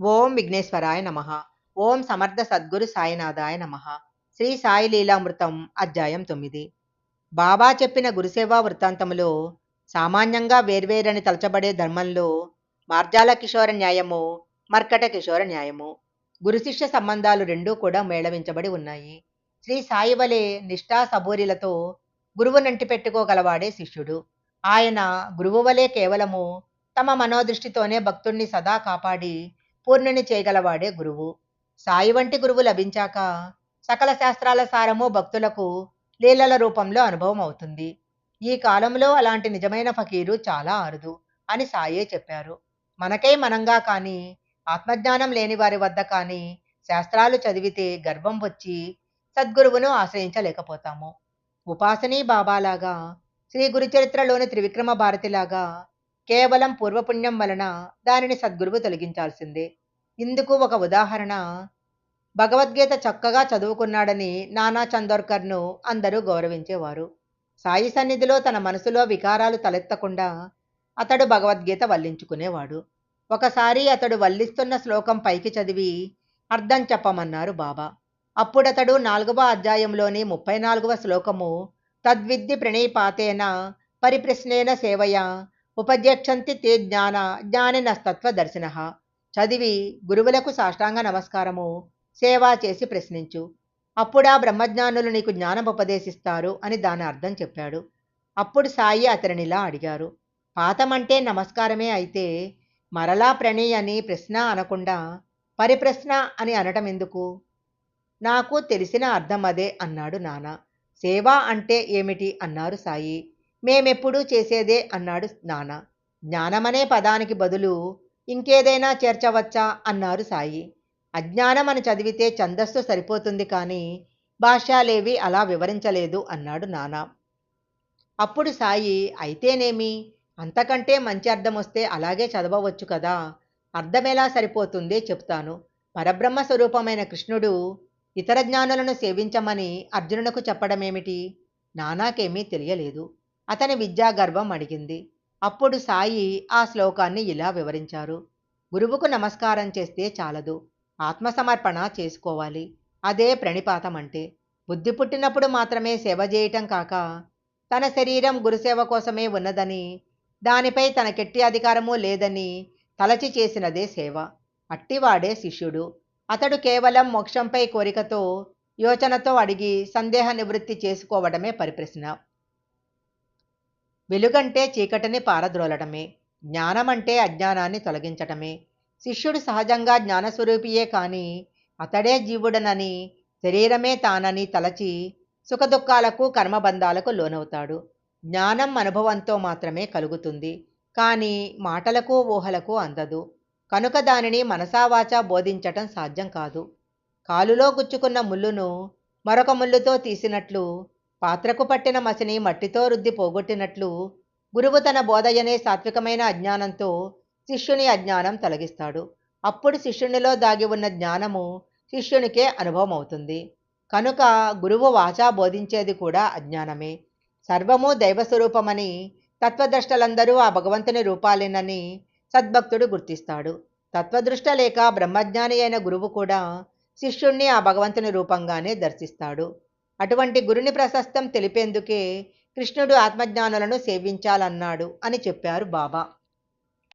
ఓం విఘ్నేశ్వరాయ నమ. ఓం సమర్థ సద్గురు సాయినాథాయ నమ. శ్రీ సాయి లీలామృతం అధ్యాయం తొమ్మిది. బాబా చెప్పిన గురుసేవా వృత్తాంతములో సామాన్యంగా వేర్వేరని తలచబడే ధర్మంలో మార్జాల కిషోర న్యాయము మర్కట కిషోర న్యాయము గురుశిష్య సంబంధాలు రెండూ కూడా మేళవించబడి ఉన్నాయి. శ్రీ సాయి వలె నిష్ఠా సబూరిలతో గురువు నంటి పెట్టుకోగలవాడే శిష్యుడు. ఆయన గురువు వలె కేవలము తమ మనోదృష్టితోనే భక్తుణ్ణి సదా కాపాడి పూర్ణుని చేయగలవాడే గురువు. సాయి వంటి గురువు లభించాక సకల శాస్త్రాల సారము భక్తులకు లీలల రూపంలో అనుభవం అవుతుంది. ఈ కాలంలో అలాంటి నిజమైన ఫకీరు చాలా అరుదు అని సాయే చెప్పారు. మనకై మనంగా కానీ ఆత్మజ్ఞానం లేని వారి వద్ద కానీ శాస్త్రాలు చదివితే గర్వం వచ్చి సద్గురువును ఆశ్రయించలేకపోతాము. ఉపాసనీ బాబాలాగా శ్రీ గురుచరిత్రలోని త్రివిక్రమ భారతిలాగా కేవలం పూర్వపుణ్యం వలన దానిని సద్గురువు తొలగించాల్సిందే. ఇందుకు ఒక ఉదాహరణ భగవద్గీత చక్కగా చదువుకున్నాడని నానా చందోర్కర్ను అందరూ గౌరవించేవారు. సాయి సన్నిధిలో తన మనసులో వికారాలు తలెత్తకుండా అతడు భగవద్గీత వల్లించుకునేవాడు. ఒకసారి అతడు వల్లిస్తున్న శ్లోకం పైకి చదివి అర్థం చెప్పమన్నారు బాబా. అప్పుడతడు నాలుగవ అధ్యాయంలోని ముప్పై నాలుగవ శ్లోకము తద్విద్ది ప్రణీపాతేన పరిప్రశ్నేన సేవయ ఉపధ్యక్షంతి తే జ్ఞాన జ్ఞానినస్తత్వదర్శిన. చదివి గురువులకు సాష్టాంగ నమస్కారము సేవా చేసి ప్రశ్నించు. అప్పుడా బ్రహ్మజ్ఞానులు నీకు జ్ఞానం ఉపదేశిస్తారు అని దాని అర్థం చెప్పాడు. అప్పుడు సాయి అతనినిలా అడిగారు. పాతమంటే నమస్కారమే అయితే మరలా ప్రణీ అని ప్రశ్న అనకుండా పరిప్రశ్న అని అనటం ఎందుకు? నాకు తెలిసిన అర్థం అదే అన్నాడు నాన్న సేవ అంటే ఏమిటి? అన్నారు సాయి. మేమెప్పుడూ చేసేదే అన్నాడు నాన్న. జ్ఞానమనే పదానికి బదులు ఇంకేదైనా చేర్చవచ్చా? అన్నారు సాయి. అజ్ఞానం అని చదివితే ఛందస్సు సరిపోతుంది కానీ భాష్యాలేవి అలా వివరించలేదు అన్నాడు నాన్న. అప్పుడు సాయి అయితేనేమి? అంతకంటే మంచి అర్థం వస్తే అలాగే చదవవచ్చు కదా? అర్థమెలా సరిపోతుందే చెప్తాను. పరబ్రహ్మ స్వరూపమైన కృష్ణుడు ఇతర జ్ఞానులను సేవించమని అర్జునునకు చెప్పడమేమిటి? నానాకేమీ తెలియలేదు. అతని విద్యాగర్వం అడిగింది అప్పుడు సాయి ఆ శ్లోకాన్ని ఇలా వివరించారు. గురువుకు నమస్కారం చేస్తే చాలదు. ఆత్మసమర్పణ చేసుకోవాలి. అదే ప్రణిపాతం అంటే బుద్ధి పుట్టినప్పుడు మాత్రమే సేవ చేయటం కాక తన శరీరం గురుసేవ కోసమే ఉన్నదని దానిపై తనకెట్టి అధికారము లేదని తలచి చేసినదే సేవ. అట్టివాడే శిష్యుడు. అతడు కేవలం మోక్షంపై కోరికతో యోచనతో అడిగి సందేహ నివృత్తి చేసుకోవడమే పరిప్రశ్న. వెలుగంటే చీకటిని పారద్రోలటమే జ్ఞానమంటే అజ్ఞానాన్ని తొలగించటమే. శిష్యుడు సహజంగా జ్ఞానస్వరూపియే కాని అతడే జీవుడనని శరీరమే తానని తలచి సుఖదుఖాలకు కర్మబంధాలకు లోనవుతాడు. జ్ఞానం అనుభవంతో మాత్రమే కలుగుతుంది కానీ మాటలకు ఊహలకు అందదు. కనుక దానిని మనసావాచ బోధించటం సాధ్యం కాదు. కాలులో గుచ్చుకున్న ముళ్ళును మరొక ముళ్ళుతో తీసినట్లు పాత్రకు పట్టిన మసిని మట్టితో రుద్ది పోగొట్టినట్లు గురువు తన బోధయనే సాత్వికమైన అజ్ఞానంతో శిష్యుని అజ్ఞానం తొలగిస్తాడు. అప్పుడు శిష్యునిలో దాగి ఉన్న జ్ఞానము శిష్యునికే అనుభవం అవుతుంది కనుక గురువు వాచా బోధించేది కూడా అజ్ఞానమే. సర్వము దైవస్వరూపమని తత్వద్రష్టలందరూ ఆ భగవంతుని రూపాలేనని సద్భక్తుడు గుర్తిస్తాడు. తత్వదృష్ట లేక బ్రహ్మజ్ఞాని అయిన గురువు కూడా శిష్యుణ్ణి ఆ భగవంతుని రూపంగానే దర్శిస్తాడు. అటువంటి గురుని ప్రశస్తం తెలిపేందుకే కృష్ణుడు ఆత్మజ్ఞానులను సేవించాలన్నాడు అని చెప్పారు బాబా.